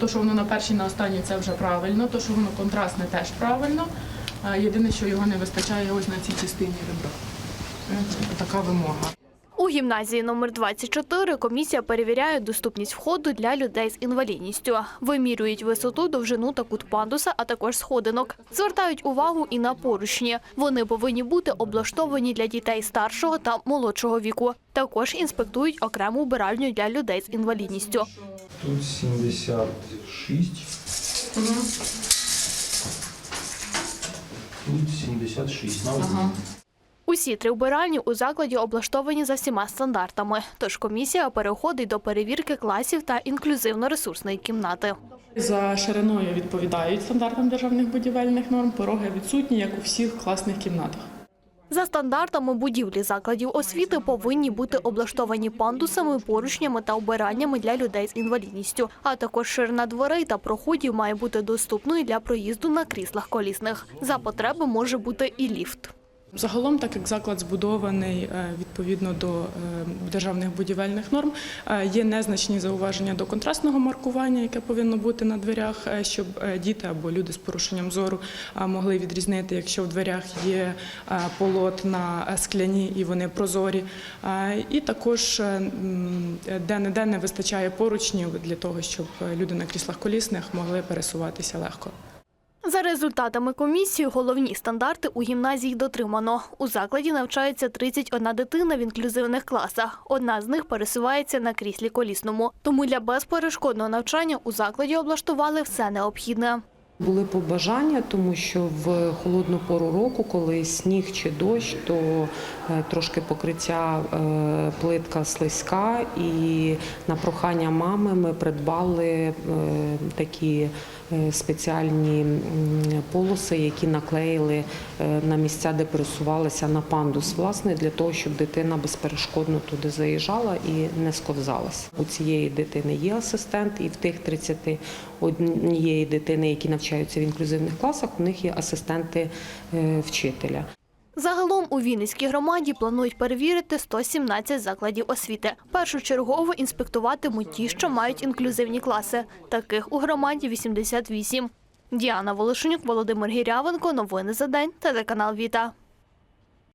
То, що воно на першій, на останній, це вже правильно. То, що воно контрастне, теж правильно. Єдине, що його не вистачає ось на цій частині ребра. Е, Така вимога. У гімназії номер 24 комісія перевіряє доступність входу для людей з інвалідністю. Вимірюють висоту, довжину та кут пандуса, а також сходинок. Звертають увагу і на поручні. Вони повинні бути облаштовані для дітей старшого та молодшого віку. Також інспектують окрему вбиральню для людей з інвалідністю. Тут 76. Тут 76 на один. Усі три вбиральні у закладі облаштовані за всіма стандартами. Тож комісія переходить до перевірки класів та інклюзивно-ресурсної кімнати. За шириною відповідають стандартам державних будівельних норм. Пороги відсутні, як у всіх класних кімнатах. За стандартами будівлі закладів освіти повинні бути облаштовані пандусами, поручнями та обираннями для людей з інвалідністю. А також ширина дверей та проходів має бути доступною для проїзду на кріслах колісних. За потреби може бути і ліфт. Загалом, так як заклад збудований е, відповідно до е, державних будівельних норм, е, є незначні зауваження до контрастного маркування, яке повинно бути на дверях, щоб діти або люди з порушенням зору могли відрізнити, якщо в дверях є полотна скляні і вони прозорі. І також де-не-де не вистачає поручнів для того, щоб люди на кріслах колісних могли пересуватися легко. За результатами комісії, головні стандарти у гімназії дотримано. У закладі навчається 31 дитина в інклюзивних класах. Одна з них пересувається на кріслі колісному. Тому для безперешкодного навчання у закладі облаштували все необхідне. Були побажання, тому що в холодну пору року, коли сніг чи дощ, то е, трошки покриття е, плитка слизька, і на прохання мами ми придбали е, такі спеціальні полоси, які наклеїли на місця, де пересувалися на пандус, власне, для того, щоб дитина безперешкодно туди заїжджала і не сковзалась. У цієї дитини є асистент, і в тих 31 дитини, які навчаються в інклюзивних класах, у них є асистенти е, вчителя. Загалом у Вінницькій громаді планують перевірити 117 закладів освіти. Першочергово інспектуватимуть ті, що мають інклюзивні класи. Таких у громаді 88. Діана Волошенюк, Володимир Гірявенко. Новини за день. Телеканал Віта.